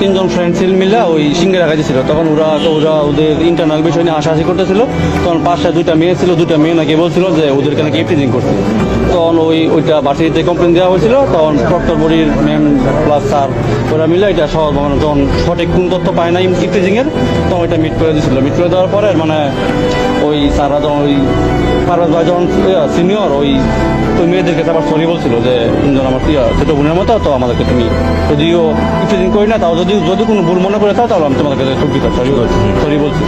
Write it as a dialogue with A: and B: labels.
A: তিনজন ফ্রেন্ড ছিল মিলে ওই সিঙ্গে রাখা ছিল তখন ওরা তো ওরা ওদের ইন্টারনাল বিষয় নিয়ে হাসাহাসি করতেছিল। তখন পাশে দুইটা মেয়ে ছিল, দুইটা মেয়ে নাকি বলছিল যে ওদেরকে নাকি ইফটিজিং করছে তখন ওই ওইটা বাসিতে কমপ্লেন দেওয়া হয়েছিল। তখন প্রক্টর বডির ম্যাম প্লাস স্যার ওরা মিলে এটা সহজ মানে যখন সঠিক কোন তথ্য পায় না ইফটিজিং এর তখন এটা মিট করে দিয়েছিল। মিট করে দেওয়ার পরে মানে ওই স্যাররা যখন ওই পারভেজ ভাই যখন সিনিয়র ওই ওই মেয়েদেরকে তারপর সরি বলছিল যে, তিনজন আমার ছোট বোনের মতো, তো আমাদেরকে তুমি যদিও কিছুদিন করি না, তাও যদি যদি কোনো ভুল মনে করে তাও তাহলে আমি তোমাদেরকে সরি বলছি সরি বলছি।